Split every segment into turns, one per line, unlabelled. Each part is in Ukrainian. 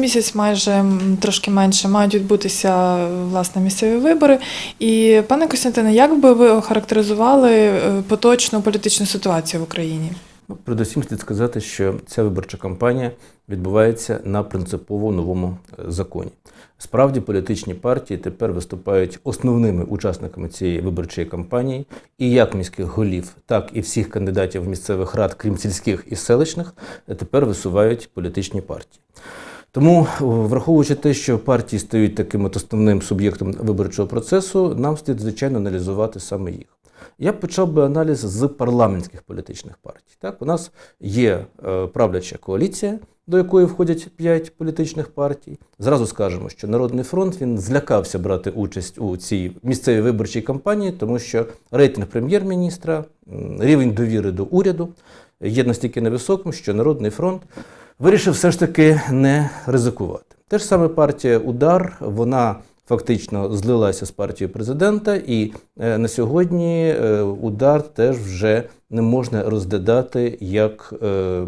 місяць, майже трошки менше, мають відбутися власне місцеві вибори. І пане Костянтине, як би ви охарактеризували е, поточну політичну ситуацію в Україні?
Ну, Передусім слід сказати, що ця виборча кампанія відбувається на принципово новому е, законі. Справді політичні партії тепер виступають основними учасниками цієї виборчої кампанії, і як міських голів, так і всіх кандидатів в місцевих рад, крім сільських і селищних, тепер висувають політичні партії. Тому, враховуючи те, що партії стають таким от основним суб'єктом виборчого процесу, нам слід звичайно аналізувати саме їх. Я б почав би аналіз з парламентських політичних партій. Так, у нас є е, правляча коаліція, до якої входять п'ять політичних партій. Зразу скажемо, що Народний фронт він злякався брати участь у цій місцевій виборчій кампанії, тому що рейтинг прем'єр-міністра, рівень довіри до уряду є настільки невисоким, що Народний фронт вирішив все ж таки не ризикувати. Те ж саме партія Удар, вона фактично злилася з партією президента, і е, на сьогодні е, удар теж вже не можна розглядати як е,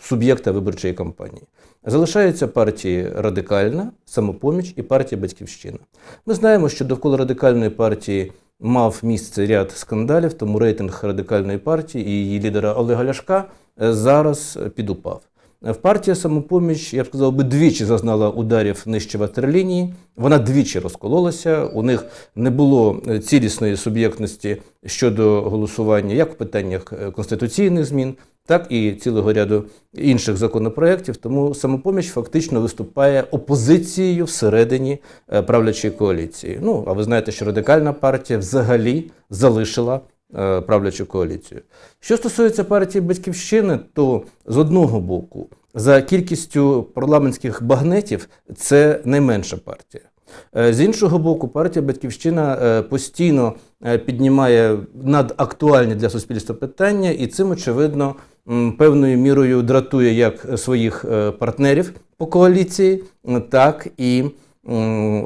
суб'єкта виборчої кампанії. Залишаються партії Радикальна, Самопоміч і партія Батьківщина. Ми знаємо, що довкола радикальної партії мав місце ряд скандалів, тому рейтинг радикальної партії і її лідера Олега Ляшка зараз підупав. В партія самопоміч, я б сказав би, двічі зазнала ударів нижче ватерлінії. Вона двічі розкололася. У них не було е, цілісної суб'єктності щодо голосування як в питаннях е, конституційних змін, так і цілого ряду інших законопроєктів. Тому самопоміч фактично виступає опозицією всередині е, правлячої коаліції. Ну а ви знаєте, що радикальна партія взагалі залишила е, правлячу коаліцію. Що стосується партії Батьківщини, то з одного боку, за кількістю парламентських багнетів, це найменша партія. Е, З іншого боку, партія Батьківщина е, постійно е, піднімає надактуальні для суспільства питання, і цим, очевидно, певною мірою дратує як своїх е, партнерів по коаліції, так і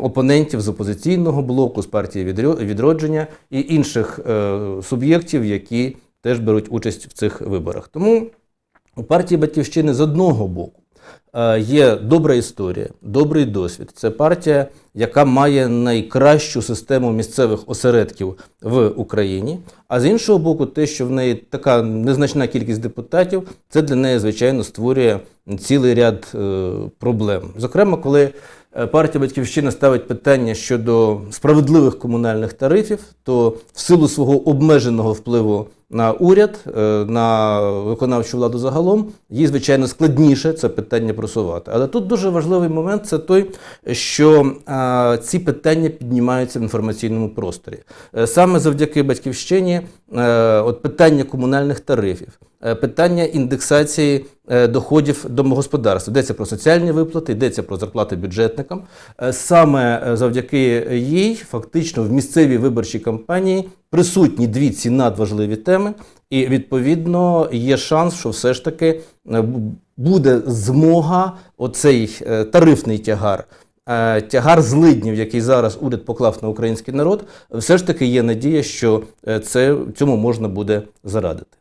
опонентів з опозиційного блоку, з партії відродження і інших е, суб'єктів, які теж беруть участь в цих виборах. Тому у партії Батьківщини з одного боку е, є добра історія, добрий досвід. Це партія, яка має найкращу систему місцевих осередків в Україні. А з іншого боку, те, що в неї така незначна кількість депутатів, це для неї, звичайно, створює цілий ряд е, проблем. Зокрема, коли е, партія Батьківщина ставить питання щодо справедливих комунальних тарифів, то в силу свого обмеженого впливу на уряд, е, на виконавчу владу загалом, їй, звичайно, складніше це питання просувати. Але тут дуже важливий момент це той, що ці питання піднімаються в інформаційному просторі. Е, Саме завдяки батьківщині, е, от питання комунальних тарифів, е, питання індексації е, доходів домогосподарств, йдеться про соціальні виплати, йдеться про зарплати бюджетникам. Е, Саме е, завдяки їй, фактично, в місцевій виборчій кампанії присутні дві ці надважливі теми, і відповідно є шанс, що все ж таки е, буде змога оцей е, тарифний тягар. е, Тягар злиднів, який зараз уряд поклав на український народ, все ж таки є надія, що це цьому можна буде зарадити.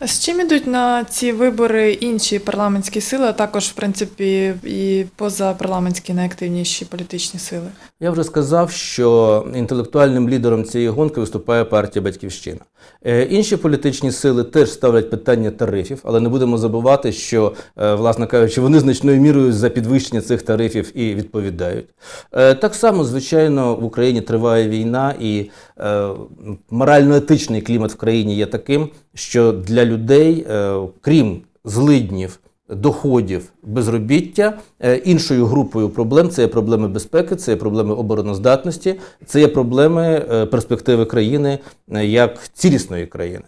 З чим ідуть на ці вибори інші парламентські сили, а також, в принципі, і позапарламентські найактивніші політичні сили?
Я вже сказав, що інтелектуальним лідером цієї гонки виступає партія Батьківщина. Е, Інші політичні сили теж ставлять питання тарифів, але не будемо забувати, що, е, власне кажучи, вони значною мірою за підвищення цих тарифів і відповідають. Е, Так само, звичайно, в Україні триває війна, і морально-етичний клімат в країні є таким, що для людей, е, крім злиднів, доходів, безробіття. Е, Іншою групою проблем це є проблеми безпеки, це є проблеми обороноздатності, це є проблеми е, перспективи країни як цілісної країни.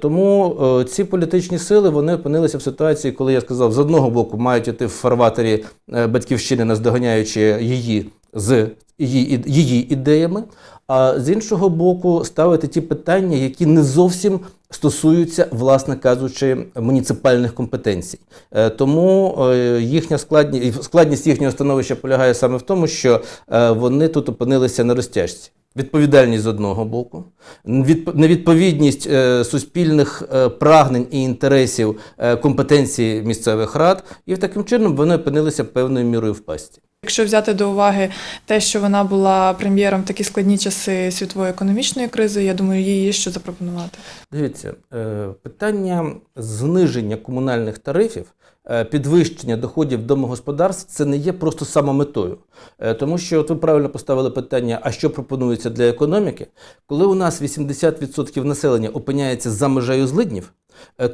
Тому ці політичні сили вони опинилися в ситуації, коли я сказав, з одного боку мають іти в фарватері батьківщини, наздоганяючи її з її, її ідеями, а з іншого боку, ставити ті питання, які не зовсім стосуються, власне кажучи, муніципальних компетенцій. Е, Тому е, їхня складність, складність їхнього становища полягає саме в тому, що е, вони тут опинилися на розтяжці. Відповідальність з одного боку, відп- невідповідність суспільних прагнень і інтересів компетенції місцевих рад, і таким чином вони опинилися певною мірою в пасті.
Якщо взяти до уваги те, що вона була прем'єром в такі складні часи світової економічної кризи, я думаю, їй є що запропонувати.
Дивіться, е, питання зниження комунальних тарифів, е, підвищення доходів домогосподарств це не є просто самометою. Е, Тому що от ви правильно поставили питання, а що пропонується для економіки? Коли у нас 80% населення опиняється за межею злиднів,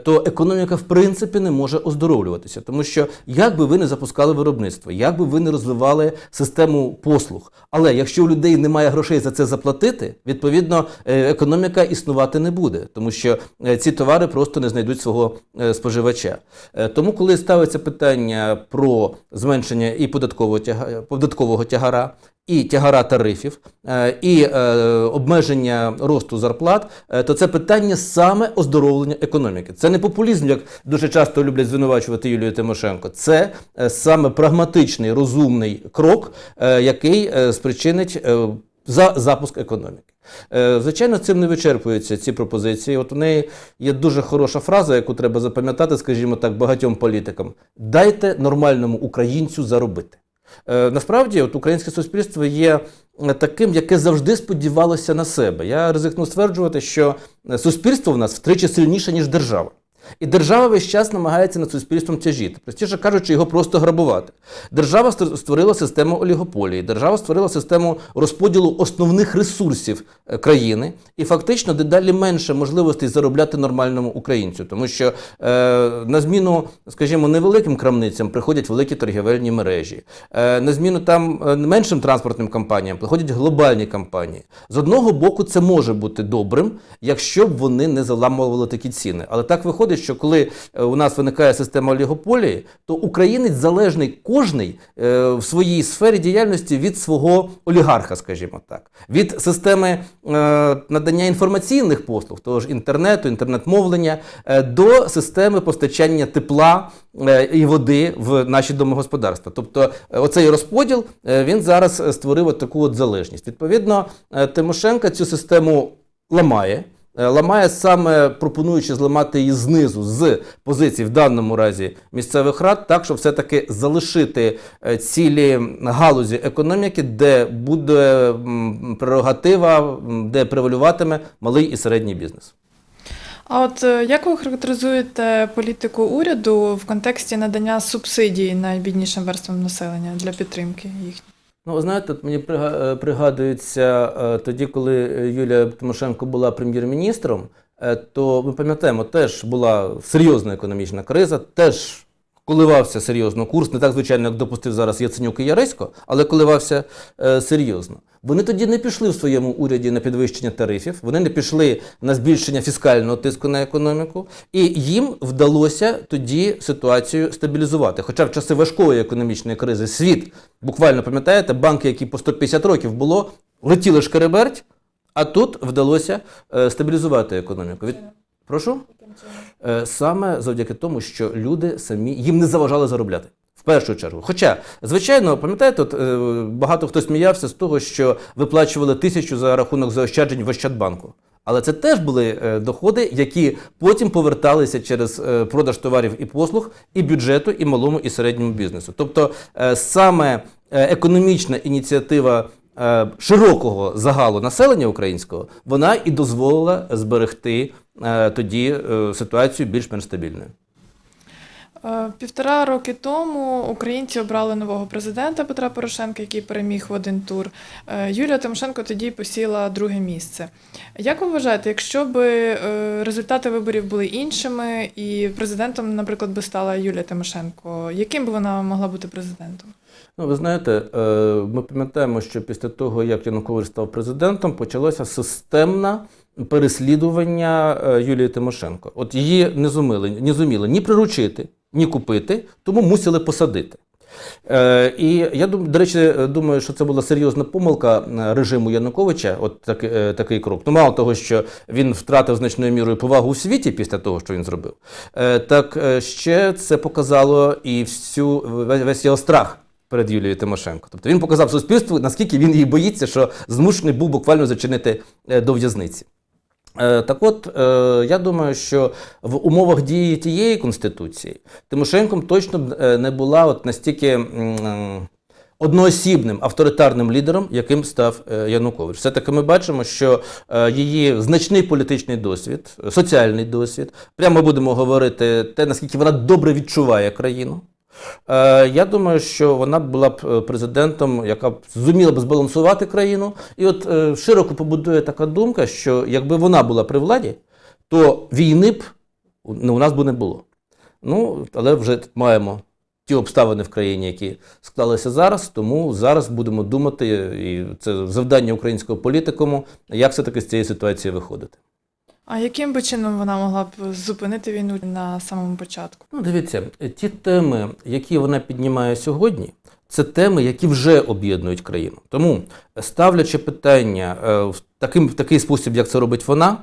то економіка в принципі не може оздоровлюватися, тому що як би ви не запускали виробництво, як би ви не розвивали систему послуг, але якщо у людей немає грошей за це заплатити, відповідно е, економіка існувати не буде, тому що е, ці товари просто не знайдуть свого е, споживача. Е, Тому, коли ставиться питання про зменшення і податкового тяга- податкового тягара. І тягара тарифів, е, і е, обмеження росту зарплат, е, то це питання саме оздоровлення економіки. Це не популізм, як дуже часто люблять звинувачувати Юлію Тимошенко. Це саме прагматичний, розумний крок, який спричинить за запуск економіки. Звичайно, цим не вичерпуються ці пропозиції. От у неї є дуже хороша фраза, яку треба запам'ятати, скажімо так, багатьом політикам: дайте нормальному українцю заробити. Е, Насправді, от українське суспільство є е, таким, яке завжди сподівалося на себе. Я ризикну стверджувати, що е, суспільство в нас втричі сильніше, ніж держава. І держава весь час намагається над суспільством тяжіти, простіше кажучи, його просто грабувати. Держава створила систему олігополії, держава створила систему розподілу основних ресурсів е, країни, і фактично дедалі менше можливостей заробляти нормальному українцю, тому що е, на зміну, скажімо, невеликим крамницям приходять великі торгівельні мережі, е, на зміну там е, меншим транспортним компаніям приходять глобальні компанії. З одного боку, це може бути добрим, якщо б вони не заламували такі ціни. Але так виходить, що коли е, у нас виникає система олігополії, то українець залежний кожний е, в своїй сфері діяльності від свого олігарха, скажімо так, від системи е, надання інформаційних послуг, того ж інтернету, інтернет-мовлення, до системи постачання тепла і води в наші домогосподарства. Тобто, оцей розподіл він зараз створив от таку от залежність. Відповідно, Тимошенко цю систему ламає. Е, Ламає саме пропонуючи зламати її знизу з позицій, в даному разі місцевих рад, так щоб все-таки залишити е, цілі галузі економіки, де буде прерогатива, де превалюватиме малий і середній бізнес.
А от е, як ви характеризуєте політику уряду в контексті надання субсидій найбіднішим верствам населення для підтримки їх?
Ну, знаєте, мені е, пригадується е, тоді, коли Юлія Тимошенко була прем'єр-міністром, е, то ми пам'ятаємо, теж була серйозна економічна криза, теж коливався серйозно курс, не так звичайно, як допустив зараз Яценюк і Яресько, але коливався е, серйозно. Вони тоді не пішли в своєму уряді на підвищення тарифів, вони не пішли на збільшення фіскального тиску на економіку, і їм вдалося тоді ситуацію стабілізувати. Хоча в часи важкої економічної кризи світ, буквально пам'ятаєте, банки, які по 150 років було, летіли шкереберть, а тут вдалося е, стабілізувати економіку. Прошу? Е, Саме завдяки тому, що люди самі їм не заважали заробляти. В першу чергу. Хоча, звичайно, пам'ятаєте, от, е, багато хто сміявся з того, що виплачували тисячу за рахунок заощаджень в Ощадбанку. Але це теж були е, доходи, які потім поверталися через е, продаж товарів і послуг і бюджету, і малому, і середньому бізнесу. Тобто е, саме е, економічна ініціатива широкого загалу населення українського, вона і дозволила зберегти е, тоді е, ситуацію більш-менш стабільною.
Е, Півтора роки тому українці обрали нового президента Петра Порошенка, який переміг в один тур. Е, Юлія Тимошенко тоді посіла друге місце. Як ви вважаєте, якщо б е, результати виборів були іншими, і президентом, наприклад, би стала Юлія Тимошенко, яким би вона могла бути президентом?
Ну, ви знаєте, е, ми пам'ятаємо, що після того, як Янукович став президентом, почалося системне переслідування е, Юлії Тимошенко. От її не зуміли, не зуміли ні приручити, ні купити, тому мусили посадити. Е, і я до речі, думаю, що це була серйозна помилка режиму Януковича, от так, такий крок. Ну, мало того, що він втратив значною мірою повагу у світі після того, що він зробив, так ще це показало і всю весь його страх перед Юлією Тимошенко. Тобто він показав суспільству, наскільки він її боїться, що змушений був буквально зачинити е, до в'язниці. Е, Так от, е, я думаю, що в умовах дії тієї конституції Тимошенком точно б, не була от настільки одноосібним авторитарним лідером, яким став Янукович. Все-таки ми бачимо, що її значний політичний досвід, соціальний досвід, прямо будемо говорити те, наскільки вона добре відчуває країну. Е, Я думаю, що вона була б е, президентом, яка б зуміла б збалансувати країну. І от е, широко побудує така думка, що якби вона була при владі, то війни б ну, у нас би не було. Ну, але вже маємо ті обставини в країні, які склалися зараз, тому зараз будемо думати, і це завдання українського політикуму, як все-таки з цієї ситуації виходити.
А яким би чином вона могла б зупинити війну на самому початку?
Ну, дивіться, ті теми, які вона піднімає сьогодні, це теми, які вже об'єднують країну. Тому, ставлячи питання е, в, таким, в такий спосіб, як це робить вона,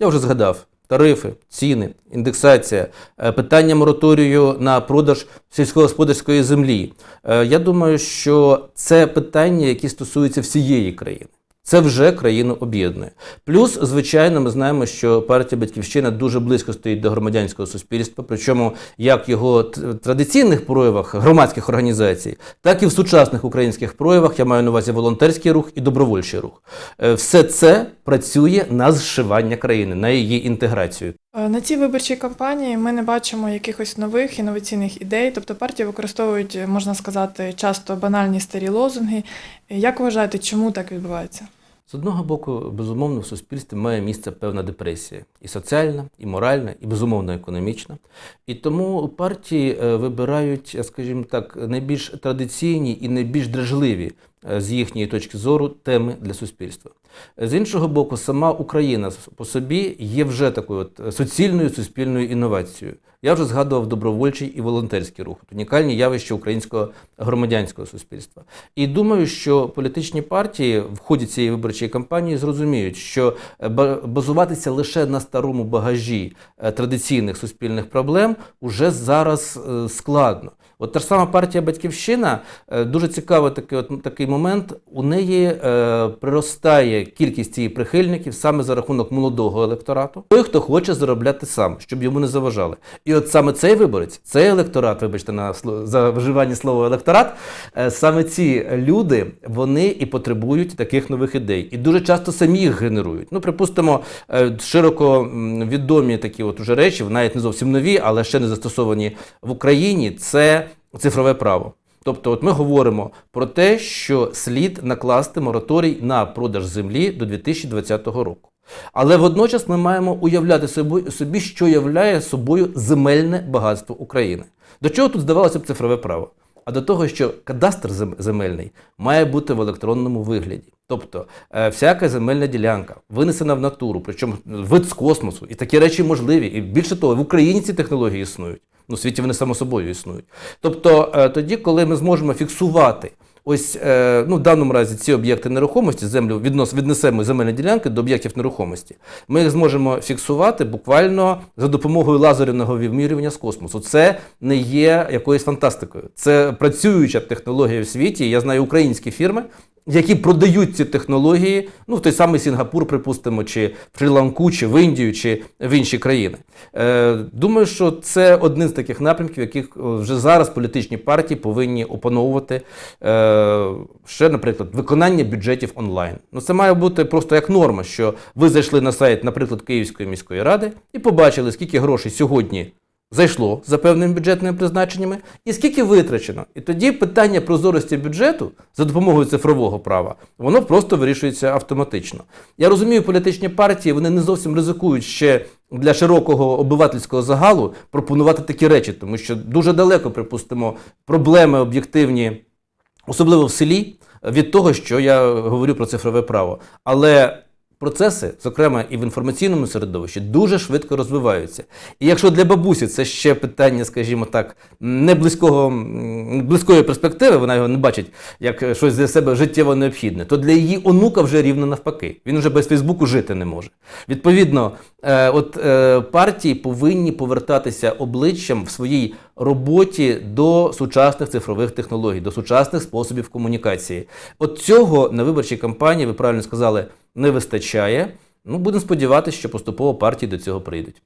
я вже згадав. Тарифи, ціни, індексація, е, питання мораторію на продаж сільськогосподарської землі. Е, Я думаю, що це питання, які стосуються всієї країни. Це вже країну об'єднує. Плюс, звичайно, ми знаємо, що партія Батьківщина дуже близько стоїть до громадянського суспільства, причому як його традиційних проявах громадських організацій, так і в сучасних українських проявах. Я маю на увазі волонтерський рух і добровольчий рух. Е, Все це працює на зшивання країни, на її інтеграцію.
Е, На цій виборчій кампанії ми не бачимо якихось нових інноваційних ідей, тобто партії використовують, можна сказати, часто банальні старі лозунги. Як вважаєте, чому так відбувається?
З одного боку, безумовно, в суспільстві має місце певна депресія і соціальна, і моральна, і безумовно економічна. І тому партії е, вибирають, е, скажімо так, найбільш традиційні і найбільш дражливі е, з їхньої точки зору теми для суспільства. Е, З іншого боку, сама Україна по собі є вже такою от е, суцільною суспільною інновацією. Я вже згадував добровольчий і волонтерський рух, унікальні явища українського громадянського суспільства. І думаю, що політичні партії в ході цієї виборчої кампанії зрозуміють, що е, базуватися лише на старому багажі е, традиційних суспільних проблем уже зараз е, складно. От та ж сама партія Батьківщина е, дуже цікавий такий, от, такий момент. У неї е, приростає кількість її прихильників саме за рахунок молодого електорату. Той, хто хоче заробляти сам, щоб йому не заважали. І от саме цей виборець, цей електорат, вибачте на за вживання слова електорат, е, саме ці люди вони і потребують таких нових ідей. І дуже часто самі їх генерують. Ну, припустимо, е, широко відомі такі от уже речі, навіть не зовсім нові, але ще не застосовані в Україні. Це цифрове право. Тобто, от ми говоримо про те, що слід накласти мораторій на продаж землі до 2020 року. Але водночас ми маємо уявляти собі, що являє собою земельне багатство України. До чого тут здавалося б цифрове право? А до того, що кадастр земельний має бути в електронному вигляді. Тобто е, всяка земельна ділянка винесена в натуру, причому вид з космосу, і такі речі можливі. І більше того, в Україні ці технології існують. Ну, в світі вони само собою існують. Тобто, е, тоді, коли ми зможемо фіксувати ось е, ну, в даному разі ці об'єкти нерухомості, землю віднос, віднесемо земельні ділянки до об'єктів нерухомості, ми їх зможемо фіксувати буквально за допомогою лазерного вимірювання з космосу. Це не є якоюсь фантастикою. Це працююча технологія в світі. Я знаю українські фірми, які продають ці технології, ну в той самий Сінгапур, припустимо, чи в Шрі-Ланку, чи в Індію, чи в інші країни. Е, думаю, що це один з таких напрямків, яких е, вже зараз політичні партії повинні опановувати. Е, ще, наприклад, виконання бюджетів онлайн. Ну це має бути просто як норма, що ви зайшли на сайт, наприклад, Київської міської ради і побачили, скільки грошей сьогодні зайшло за певними бюджетними призначеннями, і скільки витрачено. І тоді питання прозорості бюджету за допомогою цифрового права, воно просто вирішується автоматично. Я розумію, політичні партії вони не зовсім ризикують ще для широкого обивательського загалу пропонувати такі речі, тому що дуже далеко, припустимо, проблеми об'єктивні, особливо в селі, від того, що я говорю про цифрове право. Але процеси, зокрема і в інформаційному середовищі, дуже швидко розвиваються. І якщо для бабусі це ще питання, скажімо так, не близького, близької перспективи, вона його не бачить як щось для себе життєво необхідне, то для її онука вже рівно навпаки. Він вже без Фейсбуку жити не може. Відповідно, е, от е, партії повинні повертатися обличчям в своїй роботі до сучасних цифрових технологій, до сучасних способів комунікації. От цього на виборчій кампанії, ви правильно сказали, не вистачає. Ну, будемо сподіватися, що поступово партії до цього прийдуть.